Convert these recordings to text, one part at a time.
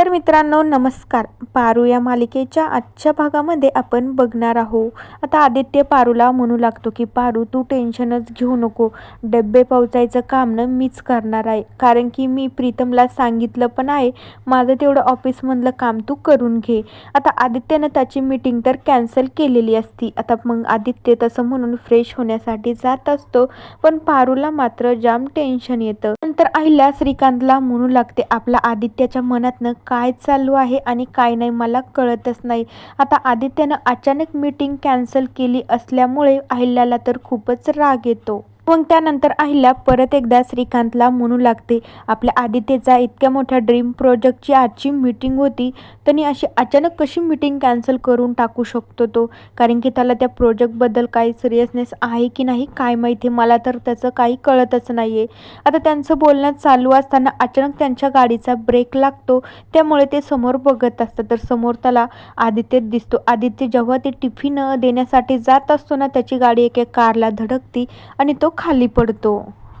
तर मित्रांनो नमस्कार. पारू या मालिकेच्या आजच्या भागामध्ये आपण बघणार आहोत. आता आदित्य पारूला म्हणू लागतो की पारू तू टेन्शनच घेऊ नको. डब्बे पावचायचं काम मीच करणार आहे. कारण की मी प्रीतमला सांगितलं पण आहे माझं तेवढं ऑफिसमधलं काम तू करून घे. आता आदित्यनं त्याची मीटिंग तर कॅन्सल केलेली असती. आता मग आदित्य तसं म्हणून फ्रेश होण्यासाठी जात असतो पण पारूला मात्र जाम टेन्शन येतं. नंतर अहिल्या श्रीकांतला म्हणू लागते आपला आदित्याच्या मनातनं काय चालू आहे आणि काय नाही मला कळतच नाही. आता आदित्यनं अचानक मीटिंग कॅन्सल केली असल्यामुळे अहिल्याला तर खूपच राग येतो. मग त्यानंतर अहिल्या परत एकदा श्रीकांतला म्हणू लागते आपल्या आदित्यचा इतक्या मोठ्या ड्रीम प्रोजेक्टची आजची मीटिंग होती त्यांनी अशी अचानक कशी मीटिंग कॅन्सल करून टाकू शकतो तो? कारण की त्याला त्या प्रोजेक्टबद्दल काही सिरियसनेस आहे की नाही काय माहिती मला तर त्याचं काही कळतच नाही आहे आता त्यांचं बोलणं चालू असताना अचानक त्यांच्या गाडीचा ब्रेक लागतो त्यामुळे ते समोर बघत असतात. तर समोर त्याला आदित्य दिसतो. आदित्य जेव्हा ते टिफिन देण्यासाठी जात असतो ना त्याची गाडी एका कारला धडकती आणि तो खाली पडतो.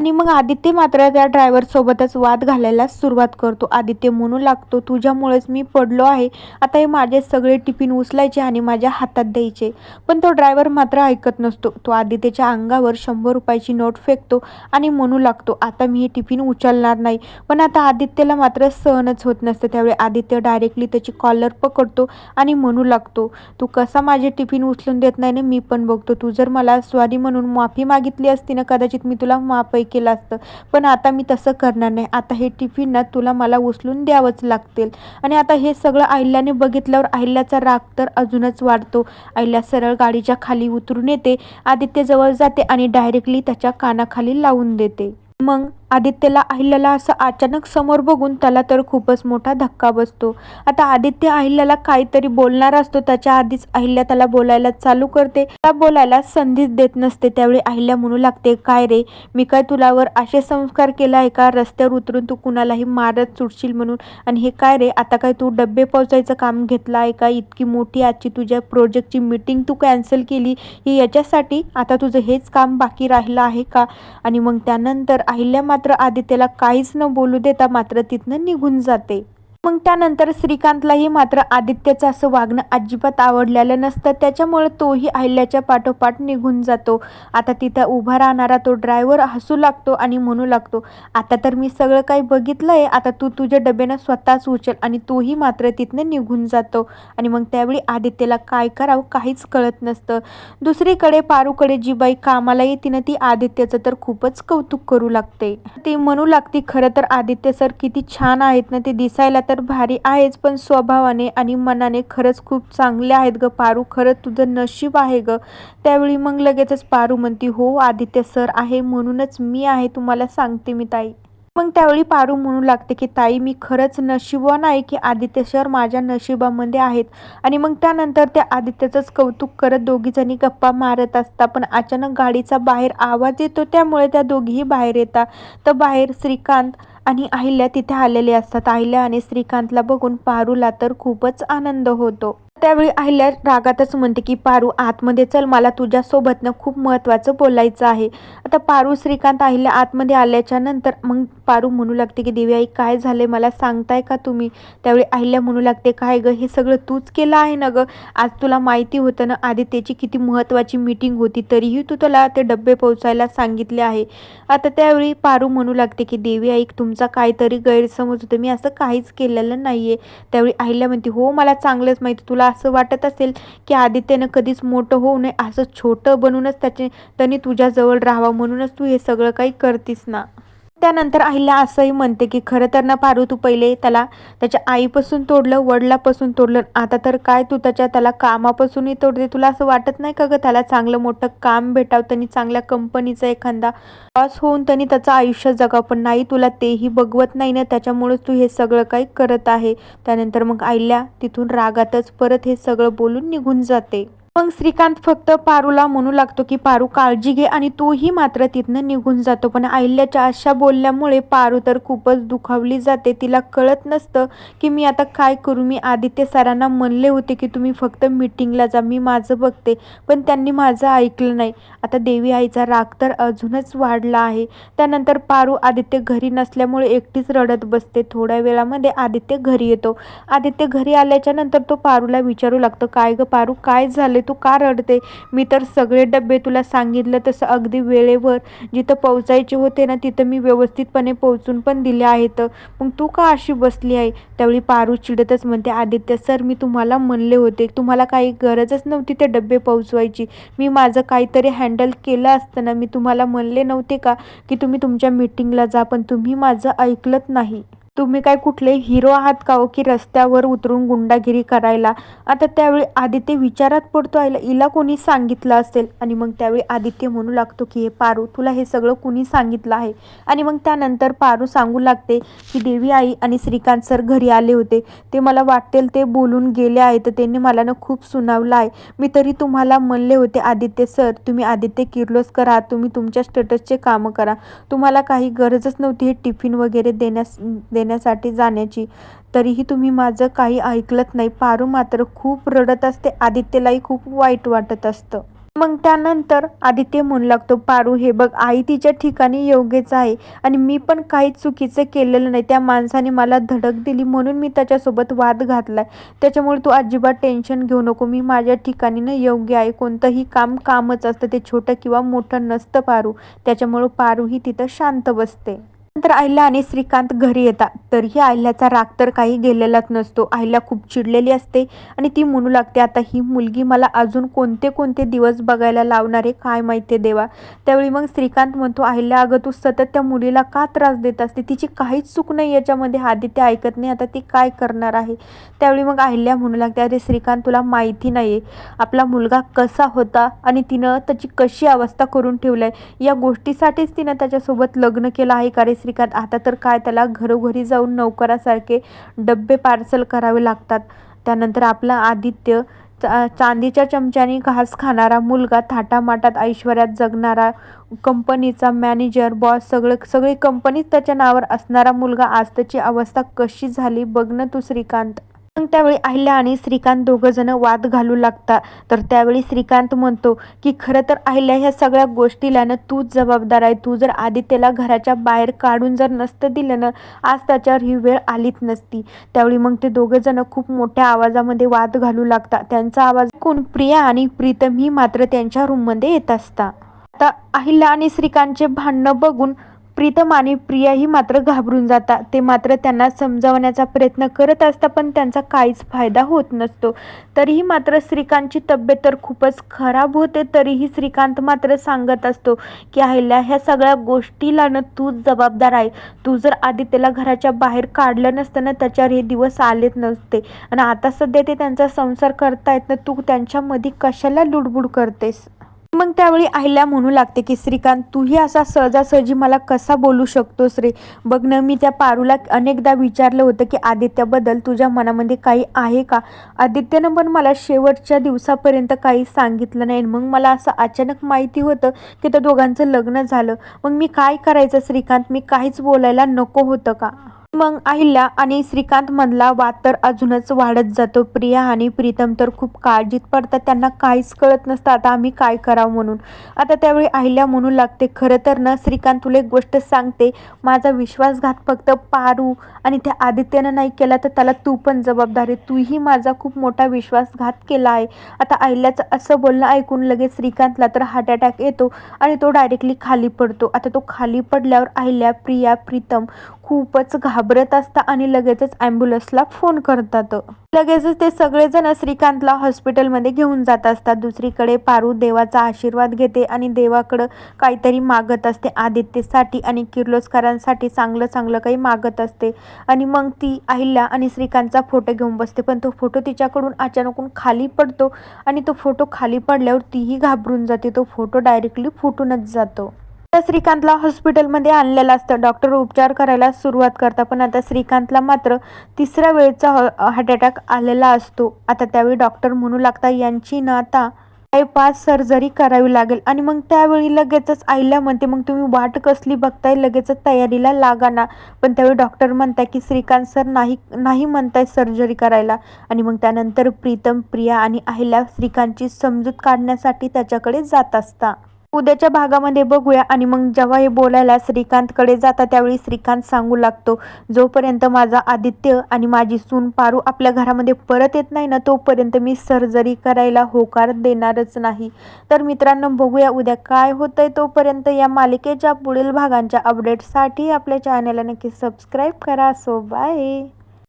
आणि मग आदित्य मात्र त्या ड्रायव्हर सोबतच वाद घालायला सुरुवात करतो. आदित्य म्हणू लागतो तुझ्यामुळेच मी पडलो आहे. आता हे माझे सगळे टिफिन उचलायचे आणि माझ्या हातात द्यायचे. पण तो ड्रायव्हर मात्र ऐकत नसतो. तो आदित्यच्या अंगावर शंभर रुपयाची नोट फेकतो आणि म्हणू लागतो आता मी हे टिफिन उचलणार नाही. पण आता आदित्यला मात्र सहनच होत नसतं. त्यावेळी आदित्य डायरेक्टली त्याची कॉलर पकडतो आणि म्हणू लागतो तू कसा माझे टिफिन उचलून देत नाही ना? मी पण बघतो. तू जर मला स्वारी म्हणून माफी मागितली असती ना कदाचित मी तुला माफही केलं असतं. पण आता मी तसं करणार नाही. आता हे टिफिन ना तुला मला उचलून द्यावंच लागतील. आणि आता हे सगळं अहिल्याने बघितल्यावर अहिल्याचा राग तर अजूनच वाढतो. अहिल्या सरळ गाडीच्या खाली उतरून येते. आदित्यजवळ जाते आणि डायरेक्टली त्याच्या कानाखाली लावून देते. मग आदित्यला अहिल्याला असं अचानक समोर बघून त्याला तर खूपच मोठा धक्का बसतो. आता आदित्य अहिल्याला काहीतरी बोलणार असतो. त्याच्या आधीच अहिल्या त्याला बोलायला चालू करते. त्याला बोलायला संधीच देत नसते. त्यावेळी अहिल्या म्हणू लागते काय रे? मी काय तुलावर असे संस्कार केला आहे का? रस्त्यावर उतरून तू कुणालाही मारत सुटशील म्हणून. आणि हे काय रे? आता काय तू डब्बे पोचायचं काम घेतलं आहे का? इतकी मोठी आजची तुझ्या प्रोजेक्टची मीटिंग तू कॅन्सल केली. ही याच्यासाठी आता तुझं हेच काम बाकी राहिलं आहे का? आणि मग त्यानंतर अहिल्या मात्र मात्र आदित्यला काहीच न बोलू देता मात्र तिथनं निघून जाते. मग त्यानंतर श्रीकांतलाही मात्र आदित्यचं असं वागणं अजिबात आवडलेलं नसतं. त्याच्यामुळे तोही अहिल्याच्या पाठोपाठ निघून जातो. आता तिथं उभा राहणारा तो ड्रायव्हर हसू लागतो आणि म्हणू लागतो आता तर मी सगळं काही बघितलं आहे आता तू तुझ्या डब्यानं स्वतःच उचल. आणि तोही मात्र तिथनं निघून जातो. आणि मग त्यावेळी आदित्यला काय करावं काहीच कळत नसतं. दुसरीकडे पारूकडे जी बाई कामाला येते ना ती आदित्यचं तर खूपच कौतुक करू लागते. ती म्हणू लागते खरं तर आदित्य सर किती छान आहेत ना ते दिसायला तर तर भारी आहेच पण स्वभावाने आणि मनाने खरंच खूप चांगले आहेत ग पारू. खरंच तुझं नशीब आहे ग. त्यावेळी मग लगेचच पारू म्हणती हो आदित्य सर आहे म्हणूनच मी आहे तुम्हाला सांगते मी ताई. मग त्यावेळी पारू म्हणू लागते की ताई मी खरंच नशिबवान आहे की आदित्य सर माझ्या नशिबामध्ये आहेत. आणि मग त्यानंतर त्या आदित्यचंच कौतुक करत दोघीजणी गप्पा मारत असता पण अचानक गाडीचा बाहेर आवाज येतो त्यामुळे त्या दोघीही बाहेर येतात. तर बाहेर श्रीकांत आणि अहिल्या तिथे आलेले असतात. अहिल्या आणि श्रीकांतला बघून पारूला तर खूपच आनंद होतो. त्यावेळी अहिल्या रागातच म्हणते की पारू आतमध्ये चल मला तुझ्यासोबतनं खूप महत्त्वाचं बोलायचं आहे. आता पारू श्रीकांत अहिल्या आतमध्ये आल्याच्यानंतर मग पारू म्हणू लागते की दिव्याई काय झाले मला सांगताय का तुम्ही? त्यावेळी अहिल्या म्हणू लागते काय गं हे सगळं तूच केलं आहे ना गं? आज तुला माहिती होतं ना आधी त्याची किती महत्त्वाची मीटिंग होती तरीही तू तुला ते डब्बे पोचायला सांगितले आहे. आता त्यावेळी पारू म्हणू लागते की देवी आई तुमचा काहीतरी गैरसमज होतं मी असं काहीच केलेलं नाही आहे त्यावेळी अहिल्या म्हणते हो मला चांगलंच माहिती. तुला असं वाटत असेल की आदित्यनं कधीच मोठं होऊ नये असं छोटं बनूनच त्याचे त्यांनी तुझ्याजवळ राहावं म्हणूनच तू हे सगळं काही करतीस ना. त्यानंतर आईला असंही म्हणते की खरं तर ना पारू तू पहिले त्याला त्याच्या आईपासून तोडलं वडिलापासून तोडलं. आता तर काय तू त्याच्या त्याला कामापासूनही तोडते. तुला असं वाटत नाही का गं त्याला चांगलं मोठं काम भेटावं त्यांनी चांगल्या कंपनीचा एखादा बॉस होऊन त्यांनी त्याचं आयुष्य जगावं? पण नाही तुला तेही बघवत नाही ना त्याच्यामुळेच तू हे सगळं काही करत आहे. त्यानंतर मग आईला तिथून रागातच परत हे सगळं बोलून निघून जाते. मग श्रीकांत फक्त पारूला म्हणू लागतो की पारू काळजी घे आणि तोही मात्र तिथनं निघून जातो. पण अहिल्याच्या अशा बोलल्यामुळे पारू तर खूपच दुखावली जाते. तिला कळत नसतं की मी आता काय करू? मी आदित्य सरांना म्हणले होते की तुम्ही फक्त मीटिंगला जा मी माझं बघते. पण त्यांनी माझं ऐकलं नाही. आता देवी आईचा राग तर अजूनच वाढला आहे. त्यानंतर पारू आदित्य घरी नसल्यामुळे एकटीच रडत बसते. थोड्या वेळामध्ये आदित्य घरी येतो. आदित्य घरी आल्याच्यानंतर तो पारूला विचारू लागतो काय गं पारू? काय झालं तू का रडते? मी तर सगळे डबे तुला सांगितलं तसं अगदी वेळेवर. जिथं पोहोचायचे होते ना तिथं मी व्यवस्थितपणे पोहोचून पण दिले आहेत. मग तू का अशी बसली आहे? त्यावेळी पारू चिडतच म्हणते आदित्य सर मी तुम्हाला म्हणले होते. तुम्हाला काही गरजच नव्हती ते डबे पोहोचवायची. मी माझं काहीतरी हँडल केलं असतं ना मी तुम्हाला म्हणले नव्हते का की तुम्ही तुमच्या मीटिंगला जा पण तुम्ही माझं ऐकलंच नाही. तुम्ही काय कुठले हिरो आहात का हो की रस्त्यावर उतरून गुंडागिरी करायला? आता त्यावेळी आदित्य विचारात पडतो आईला हिला कोणी सांगितलं असेल? आणि मग त्यावेळी आदित्य म्हणू लागतो की हे पारू तुला हे सगळं कुणी सांगितलं आहे? आणि मग त्यानंतर पारू सांगू लागते की देवी आई आणि श्रीकांत सर घरी आले होते. ते मला वाटेल ते बोलून गेले आहेत. तर त्यांनी मला ना खूप सुनावलं आहे. मी तरी तुम्हाला म्हणले होते आदित्य सर तुम्ही आदित्य किर्लोस्कर आहात तुम्ही तुमच्या स्टेटसचे कामं करा. तुम्हाला काही गरजच नव्हती हे टिफिन वगैरे देण्यास देण्यासाठी जाण्याची. तरीही तुम्ही माझं काही ऐकलत नाही. पारू मात्र खूप रडत असते. आदित्यलाही खूप वाईट वाटत असतं. मग त्यानंतर आदित्य म्हणू लागतो पारू हे बघ आई तिच्या ठिकाणी योग्यच आहे आणि मी पण काहीच चुकीचं केलेलं नाही. त्या माणसाने मला धडक दिली म्हणून मी त्याच्यासोबत वाद घातलाय. त्याच्यामुळे तू अजिबात टेन्शन घेऊ नको. मी माझ्या ठिकाणी ना योग्य आहे. कोणतंही काम कामच असतं. ते छोटं किंवा मोठं नसतं पारू. त्याच्यामुळं पारूही तिथं शांत बसते. नंतर आयला आणि श्रीकांत घरी येतात. तरीही आयल्याचा राग तर काही गेलेलाच नसतो. आयला खूप चिडलेली असते आणि ती म्हणू लागते आता ही मुलगी मला अजून कोणते कोणते दिवस बघायला लावणार आहे? काय माहिती देवा. त्यावेळी मग श्रीकांत म्हणतो अहिल्या अगं तू सतत त्या मुलीला का त्रास देत असते? तिची काहीच चूक नाही याच्यामध्ये. आदित्य ऐकत नाही. आता ती काय करणार आहे? त्यावेळी मग अहिल्या म्हणू लागते अरे श्रीकांत तुला माहिती नाही आपला मुलगा कसा होता आणि तिनं त्याची कशी अवस्था करून ठेवली आहे? या गोष्टीसाठीच तिनं त्याच्यासोबत लग्न केलं आहे का रे श्रीकांत आता तर काय त्याला घरोघरी जाऊन नौकरासारखे डब्बे पार्सल करावे लागतात. त्यानंतर आपला आदित्य चा चांदीच्या चमच्याने घास खाणारा मुलगा थाटामाटात ऐश्वर्यात जगणारा कंपनीचा मॅनेजर बॉस सगळं सगळी कंपनीच त्याच्या नावावर असणारा मुलगा आज त्याची अवस्था कशी झाली बघ ना तू श्रीकांत. मग त्यावेळी अहिल्या आणि श्रीकांत दोघं जण वाद घालू लागतात तर त्यावेळी श्रीकांत म्हणतो की खरं तर अहिल्या ह्या सगळ्या गोष्टीला ना तूच जबाबदार आहे. तू जर आदित्यला घराच्या बाहेर काढून जर नसतं दिलं ना आज त्याच्यावर ही वेळ आलीच नसती. त्यावेळी मग ते दोघं जण खूप मोठ्या आवाजामध्ये वाद घालू लागतात त्यांचा आवाज कोण प्रिया आणि प्रीतम ही मात्र त्यांच्या रूममध्ये येत असता. आता अहिल्या आणि श्रीकांतचे भांडणं बघून प्रीतम आणि प्रियाही मात्र घाबरून जातात. ते मात्र त्यांना समजावण्याचा प्रयत्न करत असता पण त्यांचा काहीच फायदा होत नसतो. तरीही मात्र श्रीकांतची तब्येत तर खूपच खराब होते तरीही श्रीकांत मात्र सांगत असतो की अहिल्या ह्या सगळ्या गोष्टीला ना तूच जबाबदार आहे. तू जर आदित्यला घराच्या बाहेर काढलं नसतं ना त्याच्यावर हे दिवस आलेच नसते. आणि आता सध्या ते त्यांचा संसार करतायत ना तू त्यांच्यामध्ये कशाला लुडबुड करतेस? मग त्यावेळी आहिल्या म्हणू लागते की श्रीकांत तूही असा सहजासहजी मला कसा बोलू शकतोस रे? बघ ना मी त्या पारूला अनेकदा विचारलं होतं की आदित्याबद्दल तुझ्या मनामध्ये काही आहे का? आदित्यनं पण मला शेवटच्या दिवसापर्यंत काही सांगितलं नाही. मग मला असं अचानक माहिती होतं की त्या दोघांचं लग्न झालं. मग मी काय करायचं श्रीकांत? मी काहीच बोलायला नको होतं का? मग अहिल्या आणि श्रीकांत मधला वाद तर अजूनच वाढत जातो. प्रिया आणि प्रीतम तर खूप काळजीत पडतात. त्यांना काहीच कळत नसतं. आता आम्ही काय करावं म्हणून? आता त्यावेळी अहिल्या म्हणू लागते खरं तर ना श्रीकांत तुला एक गोष्ट सांगते. माझा विश्वासघात फक्त पारू आणि त्या आदित्यनं नाही केला तर त्याला तू पण जबाबदारी तूही माझा खूप मोठा विश्वासघात केला आहे. आता अहिल्याचं असं बोलणं ऐकून लगेच श्रीकांतला तर हार्ट अटॅक येतो आणि तो डायरेक्टली खाली पडतो. आता तो खाली पडल्यावर अहिल्या प्रिया प्रीतम खूपच घाबरत असतात आणि लगेचच ॲम्ब्युलन्सला फोन करतात. लगेचच ते सगळेजण श्रीकांतला हॉस्पिटलमध्ये घेऊन जात असतात. दुसरीकडे पारू देवाचा आशीर्वाद घेते आणि देवाकडं काहीतरी मागत असते. आदित्यसाठी आणि किर्लोस्करांसाठी चांगलं चांगलं काही मागत असते. आणि मग ती अहिल्या आणि श्रीकांतचा फोटो घेऊन बसते. पण तो फोटो तिच्याकडून अचानकून खाली पडतो आणि तो फोटो खाली पडल्यावर तीही घाबरून जाते. तो फोटो डायरेक्टली फुटूनच जातो. श्रीकांतला हॉस्पिटलमध्ये आणलेलं असतं. डॉक्टर उपचार करायला सुरुवात करतात पण आता श्रीकांतला मात्र तिसऱ्या वेळेचा हार्ट अटॅक आलेला असतो. आता त्यावेळी डॉक्टर म्हणू लागता यांची ना आता बायपास सर्जरी करावी लागेल. आणि मग त्यावेळी लगेचच आईला म्हणते मग तुम्ही वाट कसली बघताय? लगेचच तयारीला लागा ना. पण त्यावेळी डॉक्टर म्हणताय की श्रीकांत सर नाही नाही म्हणताय सर्जरी करायला. आणि मग त्यानंतर प्रीतम प्रिया आणि अहिल्या श्रीकांतची समजूत काढण्यासाठी त्याच्याकडे जात असता. उद्याच्या भागामध्ये बघूया आणि मग जेव्हा हे बोलायला श्रीकांतकडे जातात त्यावेळी श्रीकांत सांगू लागतो जोपर्यंत माझा आदित्य आणि माझी सून पारू आपल्या घरामध्ये परत येत नाही ना तोपर्यंत मी सर्जरी करायला होकार देणारच नाही. तर मित्रांनो बघूया उद्या काय होतंय तोपर्यंत या मालिकेच्या पुढील भागांच्या अपडेटसाठी आपल्या चॅनलला नक्की सबस्क्राईब करा. So bye